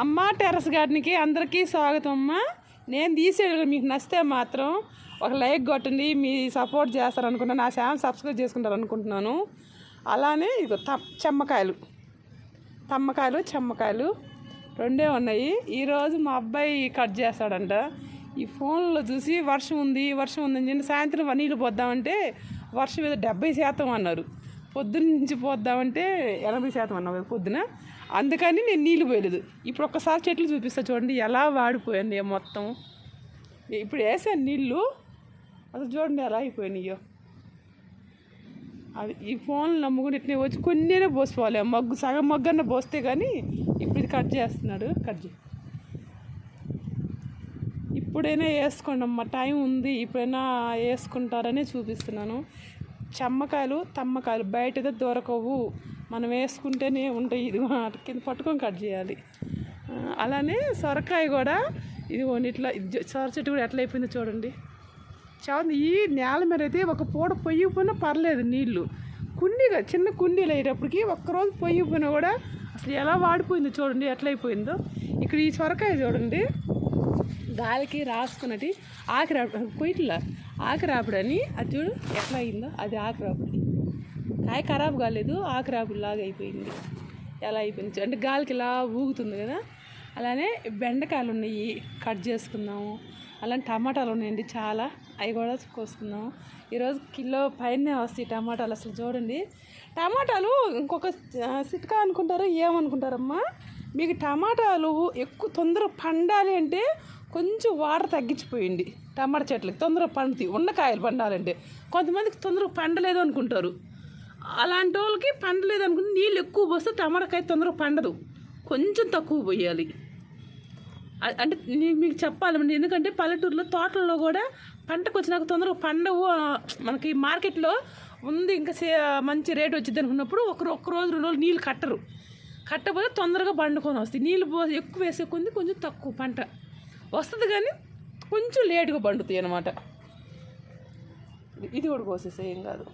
అమ్మ టెర్రస్ గార్డెన్కి అందరికీ స్వాగతం అమ్మ. నేను తీసేది మీకు నచ్చితే మాత్రం ఒక లైక్ కొట్టండి మీ సపోర్ట్ చేస్తారనుకుంటున్నాను. నా ఛానల్ సబ్స్క్రైబ్ చేసుకుంటారు అనుకుంటున్నాను అలానే ఇది త చెమ్మకాయలు. తమ్మకాయలు చెమ్మకాయలు రెండే ఉన్నాయి. ఈరోజు మా అబ్బాయి కట్ చేస్తాడంట. ఈ ఫోన్లో చూసి వర్షం ఉంది వర్షం ఉందని చెప్పి సాయంత్రం నీళ్ళు పోద్దామంటే వర్షం మీద డెబ్బై శాతం అన్నారు. పొద్దున్న నుంచి పోద్దామంటే ఎనభై శాతం అన్నారు పొద్దున. అందుకని నేను నీళ్ళు పోయలేదు. ఇప్పుడు ఒక్కసారి చెట్లు చూపిస్తా చూడండి ఎలా వాడిపోయాను మొత్తం. ఇప్పుడు వేసాను నీళ్ళు అసలు చూడండి ఎలా అయిపోయినాయో. అది ఈ ఫోన్లు నమ్ముకుని ఇట్లా వచ్చి కొన్నినే పోసుకోవాలి. మగ్గు సగం మగ్గన్న పోస్తే కానీ ఇప్పుడు ఇది కట్ చేస్తున్నాడు. కట్ చే ఇప్పుడైనా వేసుకోండి అమ్మ టైం ఉంది. ఇప్పుడైనా వేసుకుంటారనే చూపిస్తున్నాను. చెమ్మకాయలు తమ్మకాయలు బయట దొరకవు. మనం వేసుకుంటేనే ఉంటాయి. ఇది కింద పట్టుకొని కట్ చేయాలి. అలానే సొరకాయ కూడా ఇది ఇట్లా సొర చెట్టు కూడా ఎట్లా అయిపోయిందో చూడండి. చాలా ఈ నేల మీద అయితే ఒక పూట పొయ్యిపోయినా పర్లేదు నీళ్ళు. కుండీగా చిన్న కుండీలు అయ్యేటప్పటికి ఒక్కరోజు పొయ్యిపోయినా కూడా అసలు ఎలా వాడిపోయిందో చూడండి ఎట్లా అయిపోయిందో. ఇక్కడ ఈ సొరకాయ చూడండి. గాలికి రాసుకున్నట్టు ఆకిరాపుడు కొయ్యట్లా ఆకిరాపుడని అది చూడు ఎట్లా అయిందో అది ఆకిరాపుడి. కాయ ఖరాబ్ కాలేదు ఆకిరాపుడు లాగా అయిపోయింది. ఎలా అయిపోయింది అంటే గాలికి ఇలా ఊగుతుంది కదా. అలానే బెండకాయలు ఉన్నాయి కట్ చేసుకుందాము. అలానే టమాటాలు ఉన్నాయండి చాలా. అవి కూడా కోసుకుందాము. ఈరోజు కిలో పైనే వస్తాయి టమాటాలు అసలు చూడండి. టమాటాలు ఇంకొక సిట్కా అనుకుంటారు ఏమనుకుంటారమ్మా? మీకు టమాటాలు ఎక్కువ తొందరగా పండాలి అంటే కొంచెం వాటర్ తగ్గించిపోయింది టమాటా చెట్లకి తొందరగా పండుతాయి. ఉన్న కాయలు పండాలంటే. కొంతమందికి తొందరగా పండలేదు అనుకుంటారు. అలాంటి వాళ్ళకి పండలేదు అనుకుని నీళ్ళు ఎక్కువ పోస్తే టమాటకాయ తొందరగా పండదు. కొంచెం తక్కువ పోయాలి. అంటే మీకు చెప్పాలి ఎందుకంటే పల్లెటూరులో తోటల్లో కూడా పంటకు వచ్చినాక తొందరగా పండవు మనకి మార్కెట్లో ఉంది ఇంకా సే మంచి రేట్ వచ్చింది అనుకున్నప్పుడు ఒక ఒక్క రోజు రెండు రోజులు నీళ్ళు కట్టరు. కట్టకపోతే తొందరగా పండుకొని వస్తాయి. నీళ్ళు పో ఎక్కువ వేసే కొంది కొంచెం తక్కువ పంట. వస్తుంది కానీ కొంచెం లేటుగా పండుతాయి అన్నమాట. ఇది కూడా కోసేసే ఏం కాదు.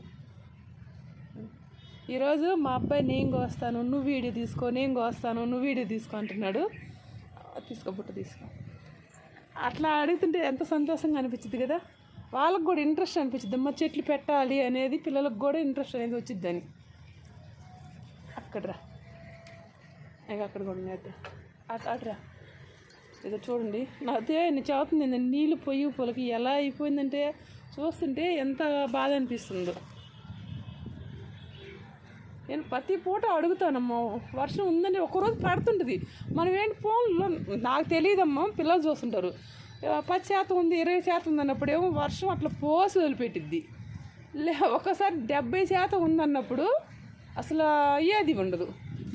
ఈరోజు మా అబ్బాయి నేను కోస్తాను నువ్వు వీడియో తీసుకో నేను కోస్తాను నువ్వు వీడియో తీసుకో అంటున్నాడు. తీసుకో బుట్ట తీసుకో. అట్లా అడుగుతుంటే ఎంత సంతోషంగా అనిపించింది కదా? వాళ్ళకి కూడా ఇంట్రెస్ట్ అనిపించింది అమ్మ చెట్లు పెట్టాలి అనేది పిల్లలకు కూడా ఇంట్రెస్ట్ అనేది వచ్చిద్దని. అక్కడరా. ఇక అక్కడ కూడా నేత అట్రా. ఇదో చూడండి. అదే నేను చదువుతుంది నీళ్ళు పొయ్యి పొలకి ఎలా అయిపోయిందంటే చూస్తుంటే ఎంత బాధ అనిపిస్తుందో. నేను ప్రతి పూట అడుగుతానమ్మా వర్షం ఉందని ఒకరోజు పడుతుంటుంది. మనం ఏంటి ఫోన్లో నాకు తెలియదమ్మా పిల్లలు చూస్తుంటారు. పది శాతం ఉంది ఇరవై శాతం ఉంది అన్నప్పుడేమో వర్షం అట్లా పోసి వదిలిపెట్టిద్ది. లే ఒకసారి డెబ్బై శాతం ఉందన్నప్పుడు అసలు ఏది ఉండదు.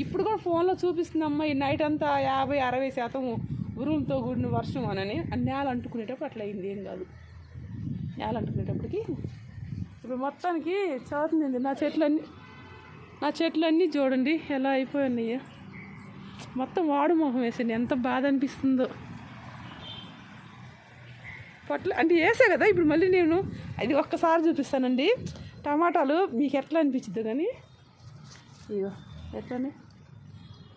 ఇప్పుడు కూడా ఫోన్లో చూపిస్తుందమ్మా ఈ నైట్ అంతా యాభై అరవై శాతం ఉరువులతో కూడిన వర్షం అనని ఆ నేల అంటుకునేటప్పుడు అట్లా అయింది ఏం కాదు. నేల అంటుకునేటప్పటికి ఇప్పుడు మొత్తానికి చదువుతుంది నా చెట్లన్నీ. నా చెట్లన్నీ చూడండి ఎలా అయిపోయినాయి. మొత్తం వాడు మొహం వేసింది. ఎంత బాధ అనిపిస్తుందో. పొట్ల అంటే వేసా కదా ఇప్పుడు మళ్ళీ నేను అది ఒక్కసారి చూపిస్తానండి. టమాటాలు మీకు ఎట్లా అనిపించదు కానీ. ఇగో ఎట్లానే.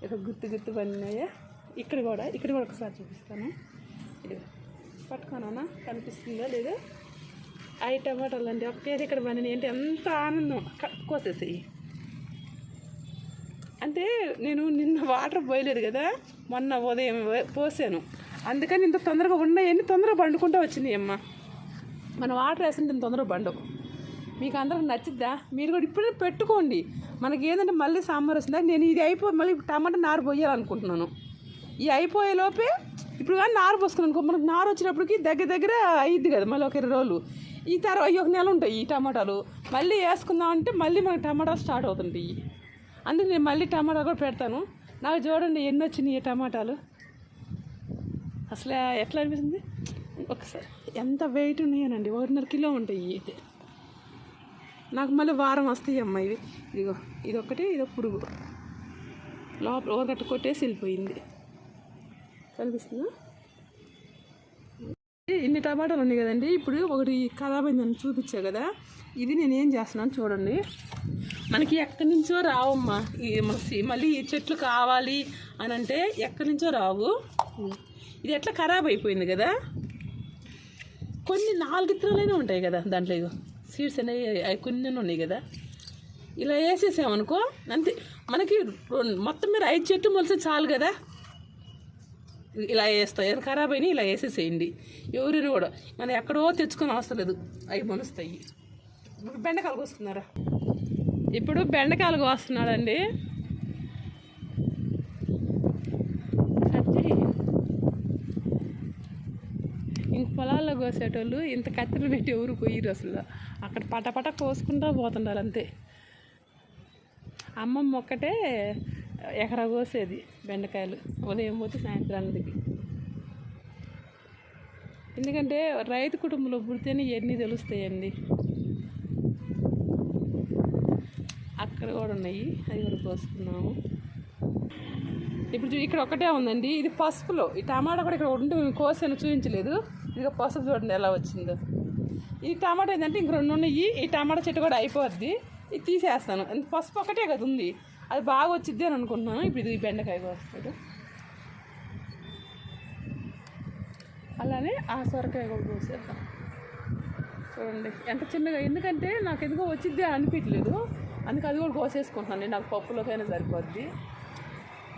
ఇక్కడ గుర్తు గుర్తు పడినాయా ఇక్కడ కూడా ఇక్కడ కూడా ఒకసారి చూపిస్తాను. ఇది పట్టుకోనా కనిపిస్తుందా లేదా? అవి టమాటాలు అండి ఒకేది ఇక్కడ పడినాయి అంటే ఎంత ఆనందం. క- కోసేసేయి. అంటే నేను నిన్న వాటర్ పోయలేదు కదా మొన్న ఉదయం పోసాను. అందుకని ఇంత తొందరగా ఉన్నాయని తొందరగా పండుకుంటూ వచ్చినాయి అమ్మ. మనం వాటర్ వేస్తుంటే ఇంత తొందరగా పండుగ మీకు అందరికి నచ్చిద్దా? మీరు కూడా ఇప్పుడే పెట్టుకోండి. మనకి ఏంటంటే మళ్ళీ సాంబార్ వస్తుందా? నేను ఇది అయిపోయి మళ్ళీ టమాటా నారు పోయాలనుకుంటున్నాను. ఈ అయిపోయే లోపే ఇప్పుడు కానీ నారు పోసుకున్నాను అనుకో మనకు నారు వచ్చినప్పటికి దగ్గర దగ్గర అయ్యిద్ది కదా మళ్ళీ ఒక ఇరవై రోజులు. ఈ తర్వాత ఒక నెల ఉంటాయి ఈ టమాటాలు. మళ్ళీ వేసుకుందాం అంటే మళ్ళీ మనకు టమాటాలు స్టార్ట్ అవుతుంటాయి. అందుకు నేను మళ్ళీ టమాటా కూడా పెడతాను. నాకు చూడండి ఎన్ని వచ్చినాయి టమాటాలు. అసలు ఎట్లా అనిపిస్తుంది? ఒకసారి ఎంత వెయిట్ ఉన్నాయనండి ఒకటిన్నర కిలో ఉంటాయి ఇవి. నాకు మళ్ళీ వారం వస్తాయి అమ్మ ఇవి. ఇదిగో ఇది ఒకటి ఇది పురుగు. లోపల ఒకటి కొట్టేసి వెళ్ళిపోయింది. కనిపిస్తుందా? ఇన్ని టమాటాలు ఉన్నాయి కదండి. ఇప్పుడు ఒకటి ఖరాబ్ అయిందని చూపించా కదా. ఇది నేను ఏం చేస్తున్నాను చూడండి. మనకి ఎక్కడి నుంచో రావమ్మా. ఈ మళ్ళీ ఈ చెట్లు కావాలి అని అంటే ఎక్కడి నుంచో రావు. ఇది ఎట్లా ఖరాబ్ అయిపోయింది కదా? కొన్ని నాలుగు విత్తనాలైనా ఉంటాయి కదా దాంట్లో సీడ్స్ అనేవి అవి కొన్ని ఉన్నాయి కదా. ఇలా వేసేసామనుకో అంతే. మనకి మొత్తం మీద ఐదు చెట్టు మొలిస్తే చాలు కదా. ఇలా వేస్తాయి ఏదైనా ఖరాబ్ అయినా ఇలా వేసేసేయండి. ఎవరిని కూడా. మనం ఎక్కడో తెచ్చుకొని అవసరం లేదు. అవి మనుస్తాయి ఇప్పుడు బెండకాయలు కోస్తున్నారా ఇప్పుడు బెండకాయలు కోస్తున్నాడండి. ఇంక పొలాల్లో కోసేటోళ్ళు ఇంత కత్తిరి పెట్టి ఎవరు పోయిరు అసలు. అక్కడ పటపట కోసుకుంటా పోతుండారు అంతే అమ్మమ్మ ఒక్కటే ఎకరా కోసేది. బెండకాయలు. ఉదయం పోతే సాయంత్రానికి ఎందుకంటే రైతు కుటుంబంలో పుడితేనే ఎన్ని తెలుస్తాయండి. అక్కడ కూడా ఉన్నాయి. అది కూడా కోసుకున్నాము ఇప్పుడు చూ- ఇక్కడ ఒకటే ఉందండి. ఇది పసుపులో. ఈ టమాటా కూడా ఇక్కడ ఉండి కోసాను చూపించలేదు. ఇదిగో పసుపు చూడండి ఎలా వచ్చిందో. ఈ టమాటా ఏంటంటే ఇంక రెండు ఉన్నాయి. ఈ టమాటా చెట్టు కూడా అయిపోద్ది. ఇది తీసేస్తాను. పసుపు ఒకటే కదా ఉంది. అది బాగా వచ్చిద్ది అని అనుకుంటున్నాను. ఇప్పుడు ఇది ఈ బెండకాయ కోస్తాడు అలానే ఆ సొరకాయ కూడా కోసేద్దాం. చూడండి ఎంత చిన్నగా ఎందుకంటే నాకు ఎందుకో వచ్చిద్ది అనిపించలేదు. అందుకే అది కూడా కోసేసుకుంటున్నాను. నాకు పప్పులోకైనా సరిపోద్ది.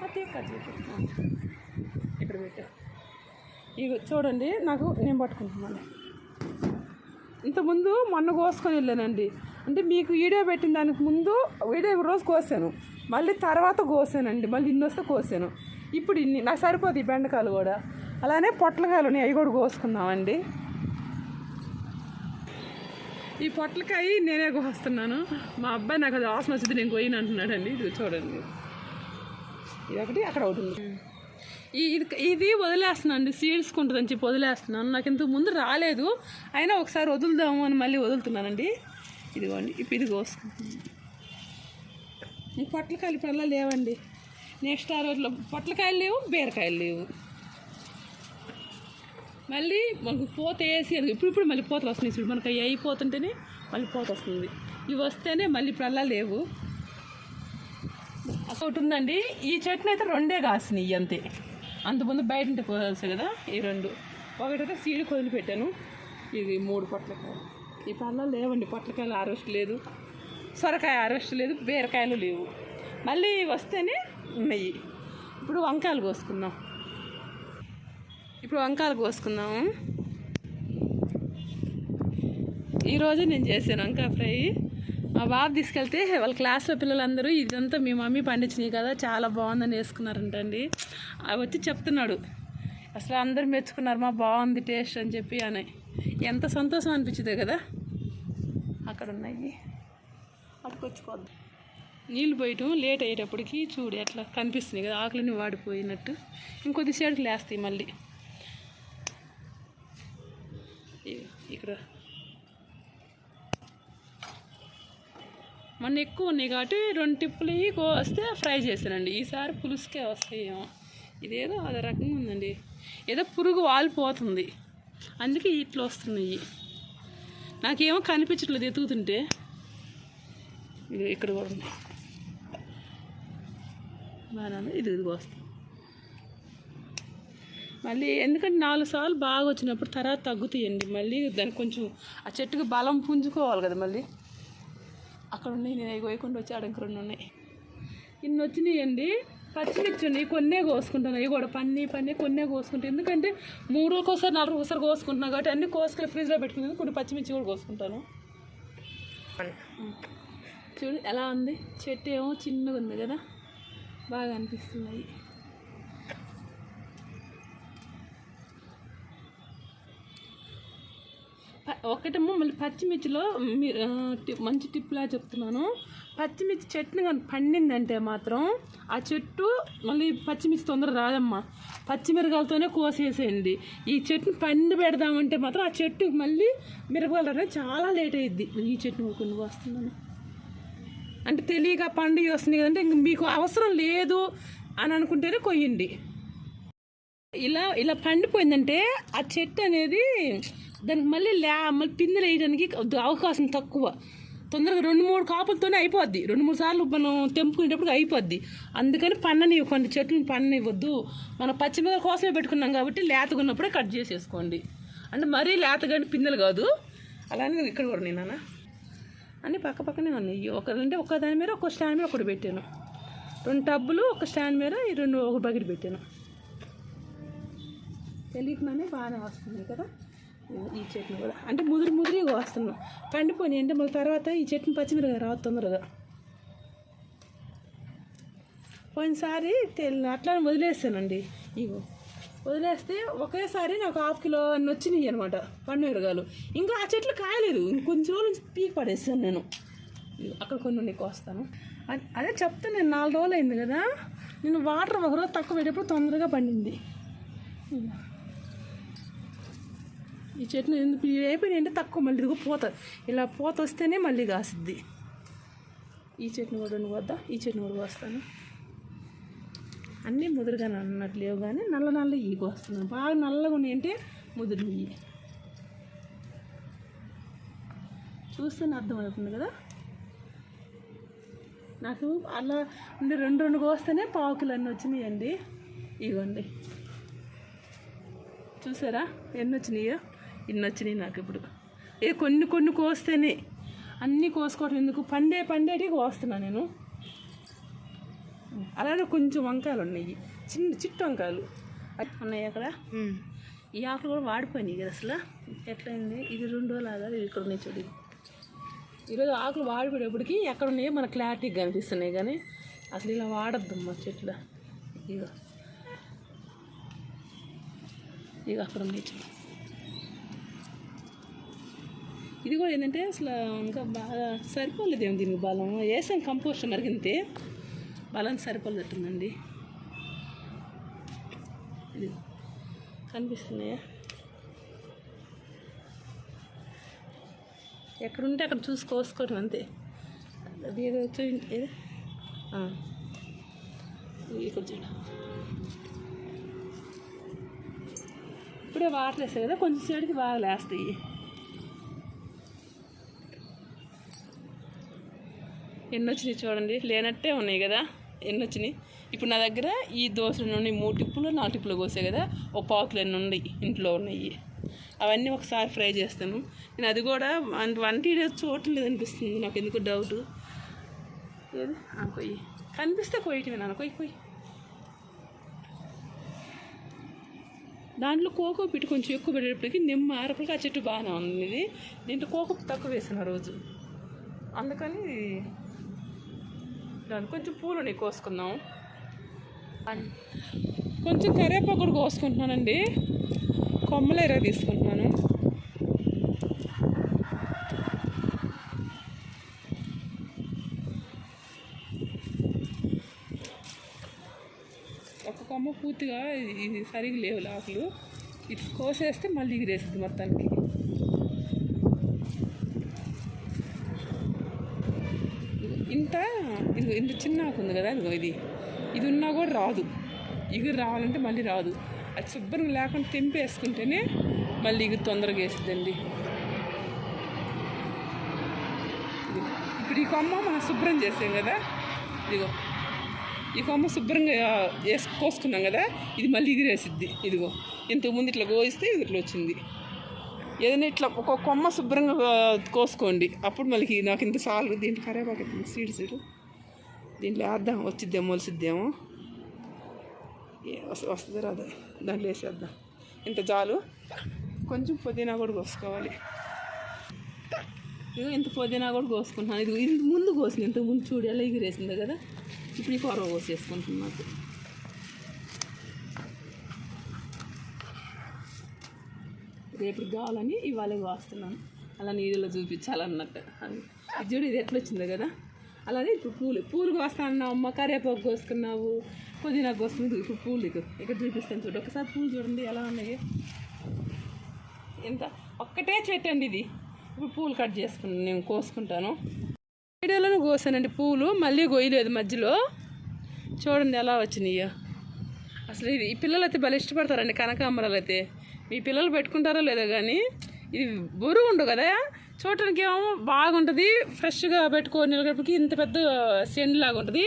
అది కట్ చేసుకుంటున్నాను ఇక్కడ పెట్టా. ఇక చూడండి నాకు నేను పట్టుకుంటున్నాను. ఇంతకుముందు మొన్న కోసుకొని వెళ్ళానండి. అంటే మీకు వీడియో పెట్టిన దానికి ముందు వీడియో రోజు కోసాను. మళ్ళీ తర్వాత కోసానండి. మళ్ళీ ఇన్ని వస్తే కోసాను. ఇప్పుడు ఇన్ని నాకు సరిపోదు ఈ బెండకాయలు కూడా. అలానే పొట్లకాయలు ఉన్నాయి. అవి కూడా కోసుకున్నామండి ఈ పొట్లకాయ నేనే కోస్తున్నాను. మా అబ్బాయి నాకు అది వాసన వచ్చింది నేను కోయిన అంటున్నాడండి. ఇది చూడండి. ఇది ఒకటి అక్కడ ఒకటి ఉంది. ఈ ఇది ఇది వదిలేస్తున్నాను అండి సీడ్స్ ఉంటుందని చెప్పి వదిలేస్తున్నాను. నాకు ఇంతకు ముందు రాలేదు. అయినా ఒకసారి వదులుదాము అని మళ్ళీ వదులుతున్నానండి. ఇదిగోండి ఇప్పుడు ఇది కోసుకుంటున్నాను ఈ పొట్లకాయలు ఇప్పుడు లేవండి. నెక్స్ట్ ఆ రోజులో పొట్లకాయలు లేవు బీరకాయలు లేవు. మళ్ళీ మనకు పూత వేసి ఇప్పుడు ఇప్పుడు మళ్ళీ పూతలు వస్తున్నాయి చూడు మనకు అవి అయిపోతుంటేనే మళ్ళీ పూత వస్తుంది. ఇవి వస్తేనే మళ్ళీ ఇప్పుడు లేవు. ఒకటి ఉందండి ఈ చెట్టుని అయితే రెండే కాసినాయి అంతే. అంతకుముందు బయట ఉంటే పోవాల్సి కదా ఈ రెండు. ఒకటైతే సీడ్ కొదిలిపెట్టాను. ఇది మూడు పొట్లకాయలు. ఈ పళ్ళ లేవండి పొట్లకాయలు ఆరోస్ట్ లేదు సొరకాయ ఆరోస్ట్ లేదు బీరకాయలు లేవు. మళ్ళీ వస్తేనే ఉన్నాయి ఇప్పుడు వంకాయలు కోసుకుందాం. ఇప్పుడు వంకాయలు కోసుకుందాము ఈరోజు నేను చేశాను వంకాయ ఫ్రై. మా బాబు తీసుకెళ్తే వాళ్ళ క్లాస్లో పిల్లలందరూ ఇదంతా మీ మమ్మీ పండించినాయి కదా చాలా బాగుందని వేసుకున్నారంటండి. అవి వచ్చి చెప్తున్నాడు. అసలు అందరు మెచ్చుకున్నారు మా బాగుంది టేస్ట్ అని చెప్పి అని. ఎంత సంతోషం అనిపించింది కదా. అక్కడ ఉన్నాయి అటుకొచ్చుకోద్దాం నీళ్ళు పోయటం లేట్ అయ్యేటప్పటికి చూడు ఎట్లా కనిపిస్తుంది కదా ఆకులని వాడిపోయినట్టు. ఇంకొద్దిసేపు లేస్తాయి మళ్ళీ. ఇక్కడ. మొన్న ఎక్కువ ఉన్నాయి కాబట్టి రెండు టిప్పులు వస్తే ఫ్రై చేశానండి. ఈసారి పులుసుకే వస్తాయేమో. ఇదేదో అదే రకంగా ఉందండి. ఏదో పురుగు వాలిపోతుంది. అందుకే ఇట్లా వస్తున్నాయి నాకేమో కనిపించట్లేదు ఎతుకుతుంటే ఇది ఇక్కడ కూడా ఉంది బాగా ఇది ఇది వస్తుంది మళ్ళీ ఎందుకంటే నాలుగు సార్లు బాగా వచ్చినప్పుడు తర్వాత తగ్గుతాయండి మళ్ళీ దానికి కొంచెం ఆ చెట్టుకి బలం పుంజుకోవాలి కదా మళ్ళీ అక్కడ ఉన్నాయి నేను వేయకుండా వచ్చి ఆడ ఇంక రెండు ఉన్నాయి ఇన్ని వచ్చినాయండి పచ్చిమిర్చి ఉన్నాయి కొన్నే కోసుకుంటాను. ఇవి కూడా పన్ని పన్ని కొన్నే కోసుకుంటాను. ఎందుకంటే మూడు రోజులకోసారి నాలుగు రోజుకోసారి కోసుకుంటున్నాను కాబట్టి అన్ని కోసుకొని ఫ్రిడ్జ్లో పెట్టుకున్నాను కొన్ని పచ్చిమిర్చి కూడా కోసుకుంటాను. చూడు ఎలా ఉంది? చెట్టు ఏమో చిన్నగా ఉంది కదా? బాగా అనిపిస్తున్నాయి. ఒకటేమో మళ్ళీ పచ్చిమిర్చిలో మీరు మంచి టిప్లా చెప్తున్నాను. పచ్చిమిర్చి చెట్టుని కానీ పండిందంటే మాత్రం ఆ చెట్టు మళ్ళీ పచ్చిమిర్చి తొందర రాదమ్మా. పచ్చిమిరకాయలతోనే కోసేసేయండి. ఈ చెట్టుని పండి పెడదామంటే మాత్రం ఆ చెట్టు మళ్ళీ మిరపకాయలు అనేది చాలా లేట్ అయ్యిద్ది ఈ చెట్టు కొన్ని వస్తున్నాను. అంటే తెలియక పండుగ వస్తుంది కదంటే ఇంక మీకు అవసరం లేదు అని అనుకుంటేనే కొయ్యండి. ఇలా ఇలా పండిపోయిందంటే ఆ చెట్టు అనేది దానికి మళ్ళీ లే మళ్ళీ పిందెలు వేయడానికి అవకాశం తక్కువ. తొందరగా రెండు మూడు కాపులతోనే అయిపోద్ది. రెండు మూడు సార్లు మనం తెంపుకునేటప్పుడు అయిపోద్ది. అందుకని పన్నని కొన్ని చెట్లు పన్ననివ్వద్దు మనం పచ్చిమిరప కోసమే పెట్టుకున్నాం కాబట్టి లేతగా ఉన్నప్పుడే కట్ చేసేసుకోండి. అంటే మరీ లేతగాని పిందెలు కాదు. అలానే ఇక్కడ కూడా నేను అన్నీ పక్క పక్కనే ఉన్నాయి. ఒక అంటే ఒక దాని మీద ఒక స్టాండ్ మీద ఒకటి పెట్టాను. రెండు టబ్బులు ఒక స్టాండ్ మీద ఈ రెండు ఒక బకెట్ పెట్టాను. తెలియకుండానే బాగానే వస్తుంది కదా? ఈ చెట్ని కూడా. అంటే ముదిరి ముదిరిగా వస్తున్నాం. పండిపోయి అంటే మళ్ళీ తర్వాత ఈ చెట్టుని పచ్చిమిరగా రావు తొందరగా. పోయినసారి అట్లా వదిలేసానండి. వదిలేస్తానండి ఇగో. వదిలేస్తే ఒకేసారి నాకు హాఫ్ కిలో అన్ని వచ్చినాయి అనమాట పండు మిరగాలు ఇంకా ఆ చెట్లు కాయలేదు. ఇంకొంచెం రోజుల నుంచి పీక్ పడేస్తాను నేను. ఇగో అక్కడ కొన్ని నీకు కోస్తాను అదే- అదే చెప్తా నేను నాలుగు రోజులు అయింది కదా. నేను వాటర్ ఒకరోజు తక్కువ పెట్టేప్పుడు తొందరగా పండింది. ఈ చెట్టుని ఎందుకు అయిపోయినాయి అంటే తక్కువ మళ్ళీ ఇదిగో పోత ఇలా పోత వస్తేనే మళ్ళీ కాసిద్ది. ఈ చెట్టుని కూడా నువ్వు వద్దా? ఈ చెట్టుని కూడా వస్తాను అన్నీ ముదురుగానే అన్నట్లు లేవు కానీ నల్ల నల్ల ఈగ వస్తున్నాను బాగా నల్లగా ఉన్నాయంటే ముదురు ఇవి చూస్తేనే అర్థమవుతుంది కదా? నాకు అలా ఉండి రెండు రెండు కోస్తేనే పావు కిలో అన్నీ వచ్చినాయండి. ఇవ్వండి చూసారా? ఎన్ని వచ్చినాయో? ఇన్ని వచ్చినాయి నాకు ఇప్పుడు ఏ కొన్ని కొన్ని కోస్తేనే. అన్నీ కోసుకోవటం ఎందుకు? పండే పండేటి కోస్తున్నా నేను. అలానే కొంచెం వంకాయలు ఉన్నాయి చిన్న చిట్టు వంకాయలు. ఉన్నాయి అక్కడ? ఈ ఆకులు కూడా వాడిపోయినాయి కదా అసలు. ఎట్లయింది? ఇది రెండు రోజులు ఆగా ఇది ఇక్కడ ఉన్నాయి చూడు. ఈరోజు ఆకులు వాడిపోయేటప్పటికి ఎక్కడ ఉన్నాయో మనకు క్లారిటీగా కనిపిస్తున్నాయి కానీ అసలు ఇలా వాడద్దు మా చెట్లు. ఇక ఇక అక్కడ ఉన్నాయి చూడు. ఇది కూడా ఏంటంటే అసలు ఇంకా బాగా సరిపోలేదేమో దీనికి బలం. వేసాం కంపోస్ట్ మరిగింతే బలం సరిపోలేటుందండి ఇది కనిపిస్తున్నాయా ఎక్కడుంటే అక్కడ చూసి అంతే. అది ఏదో వచ్చి ఏది? ఇక్కడ ఇప్పుడే వాటర్ వేస్తాయి కదా కొంచెం సేడికి బాగా లేస్తాయి. ఎన్ని వచ్చినాయి చూడండి. లేనట్టే ఉన్నాయి కదా ఎన్ని వచ్చినాయి ఇప్పుడు నా దగ్గర ఈ దోశలు నుండి మూడు టిప్పులు నాలుగు టిప్పులు కోసాయి కదా ఒక పావుకిలో ఎన్ని ఉన్నాయి ఇంట్లో ఉన్నాయి. అవన్నీ ఒకసారి ఫ్రై చేస్తాను. నేను అది కూడా వన్- వంట చూడట్లేదు అనిపిస్తుంది నాకు ఎందుకు డౌట్ ఏది? ఆ, కొయ్యి. కనిపిస్తే కొయ్యటమే నాన్న కొయ్యి కొయ్యి. దాంట్లో కోకో పిట్టు కొంచెం ఎక్కువ పెట్టేటప్పటికి నిమ్మ అరపలకి ఆ చెట్టు బాగానే ఉంది. దీంట్లో కోకో తక్కువ వేసిన రోజు. అందుకని దాని కొంచెం పూలు కోసుకుందాం. అన్- కొంచెం కరివేపాకు కూడా కోసుకుంటున్నానండి కొమ్మలేరా తీసుకుంటున్నాను. ఒక కొమ్మ పూర్తిగా ఇది సరిగ్గా లేవు ఆకులు ఇది కోసేస్తే మళ్ళీ ఎగిరేసింది మొత్తానికి. అంతా ఇది ఇంత చిన్న ఆకు ఉంది కదా ఇదిగో ఇది. ఇది ఉన్నా కూడా రాదు. ఇగురు రావాలంటే మళ్ళీ రాదు. అది శుభ్రంగా లేకుండా తెంపేసుకుంటేనే మళ్ళీ ఇగురు తొందరగా వేస్తుందండి ఇప్పుడు ఈ కొమ్మ మనం శుభ్రం చేసాం కదా ఇదిగో. ఈ కొమ్మ శుభ్రంగా వేసి కోసుకున్నాం కదా ఇది మళ్ళీ ఎగిరేసిద్ది ఇదిగో. ఇంతకుముందు ఇట్లా కోయిస్తే ఇది ఇట్లా వచ్చింది. ఏదైనా ఇట్లా ఒక కొమ్మ శుభ్రంగా కోసుకోండి. అప్పుడు మళ్ళీ నాకు ఇంత చాలు దీంట్లో కరేపాకు సీడ్ సీడ్ దీంట్లో వేద్దాం వచ్చిద్దేమో మొలిసిద్దేమో. ఏ వస్తుంది రాదు? దాంట్లో వేసేద్దాం. ఇంత చాలు. కొంచెం పుదీనా కూడా కోసుకోవాలి. ఇదిగో ఇంత పుదీనా కూడా కోసుకుంటున్నాను. ఇది ఇంత ముందు కోసింది ఇంత ముందు చూడు ఎగిరేసింది కదా. ఇప్పుడు ఈ కూర కోసేసుకుంటున్నాను రేపు కావాలని ఇవాళ కోస్తున్నాను అలా నీళ్ళలో చూపించాలన్నట్టు. అది చూడు ఇది ఎట్లా వచ్చిందో కదా. అలానే ఇప్పుడు పూలు. పూలు కోస్తాను అమ్మ కరివేపాకు కోసుకున్నావు పుదీనా కోసుకున్నావు. ఇప్పుడు పూలు ఇక ఇక్కడ చూపిస్తాను చూడు. ఒకసారి పూలు చూడండి ఎలా ఉన్నాయి. ఎంత? ఒక్కటే చెట్టు అండి ఇది. ఇప్పుడు పూలు కట్ చేసుకున్నాను నేను కోసుకుంటాను. వీడియోలోనే కోసానండి పూలు మళ్ళీ కొయ్యలేదు మధ్యలో. చూడండి ఎలా వచ్చినాయో. అసలు ఇది ఈ పిల్లలు అయితే భలే ఇష్టపడతారండి కనకాంబరాలు అయితే మీ పిల్లలు పెట్టుకుంటారో లేదో కానీ ఇది బరువు ఉండవు కదా. చూడటానికి ఏమో బాగుంటుంది. ఫ్రెష్గా పెట్టుకొని నిలగడపకి ఇంత పెద్ద సెండ్ లాగా ఉంటుంది.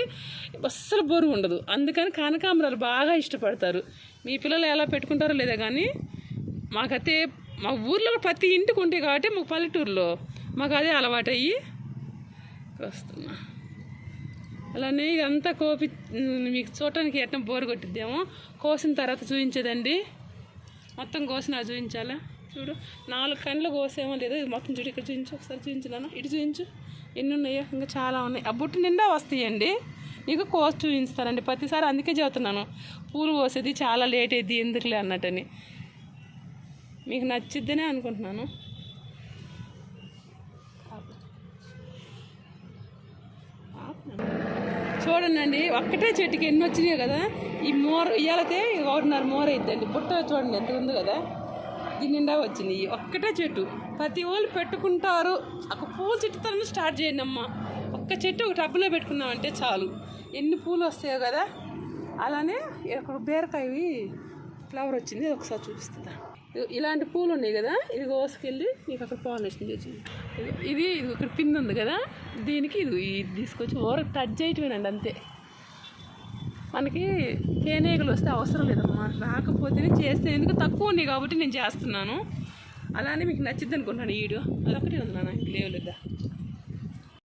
అస్సలు బరువు ఉండదు. అందుకని కనకాంబరాలు బాగా ఇష్టపడతారు. మీ పిల్లలు ఎలా పెట్టుకుంటారో లేదో కానీ మాకైతే మా ఊర్లో ప్రతి ఇంటికి ఉంటాయి కాబట్టి మాకు పల్లెటూరులో మాకు అదే అలవాటు అయ్యి వస్తున్నా. అలానే ఇదంతా కోపి మీకు చూడటానికి ఎట్లా బోరు కొట్టిద్దేమో కోసిన తర్వాత చూపించేదండి మొత్తం కోసిన చూపించాలా? చూడు. నాలుగు కండ్లు కోసేమో లేదో. ఇది మొత్తం చూడు ఇక్కడ చూపించు. ఒకసారి చూపించినాను ఇటు చూపించు. ఎన్ని ఉన్నాయో? ఇంకా చాలా ఉన్నాయి. ఆ బుట్టు నిండా వస్తాయండి. నీకు కోసి చూపిస్తానండి. ప్రతిసారి అందుకే చెబుతున్నాను. పూలు కోసేది చాలా లేట్ అయింది ఎందుకులే అన్నట్టని. మీకు నచ్చిద్దనే అనుకుంటున్నాను. చూడండి ఒక్కటే చెట్టుకి ఎన్ని వచ్చినాయో కదా. ఈ మోర ఇవాళతే ఒకటిన్నర మోర అయిద్దండి. బుట్ట చూడండి ఎంత ఉంది కదా. దీని నిండా వచ్చింది. ఒక్కటే చెట్టు. ప్రతి వాళ్ళు పెట్టుకుంటారు. ఒక పూల చెట్టుతో స్టార్ట్ చేయండి అమ్మ. ఒక్క చెట్టు ఒక టబ్బులో పెట్టుకున్నామంటే చాలు. ఎన్ని పూలు వస్తాయో కదా. అలానే ఇక్కడ బీరకాయవి ఫ్లవర్ వచ్చింది. ఒకసారి చూపిస్తుందా ఇలాంటి పూలు ఉన్నాయి కదా. ఇది కోసుకెళ్ళి నీకు అక్కడ పాలినేషన్ చేసి ఇది ఇది ఇక్కడ పిండి ఉంది కదా. దీనికి ఇది ఇది తీసుకొచ్చి ఓర టచ్ చేయటమేనండి అంతే. మనకి తేనీగలు వస్తే అవసరం లేదమ్మా. రాకపోతే చేస్తే ఎందుకు? తక్కువ ఉన్నాయి కాబట్టి నేను చేస్తున్నాను. అలానే మీకు నచ్చిద్ది అనుకుంటున్నాను ఈ వీడియో. అదొకటి ఉంది నాన్న ఇంక లేవు లేదా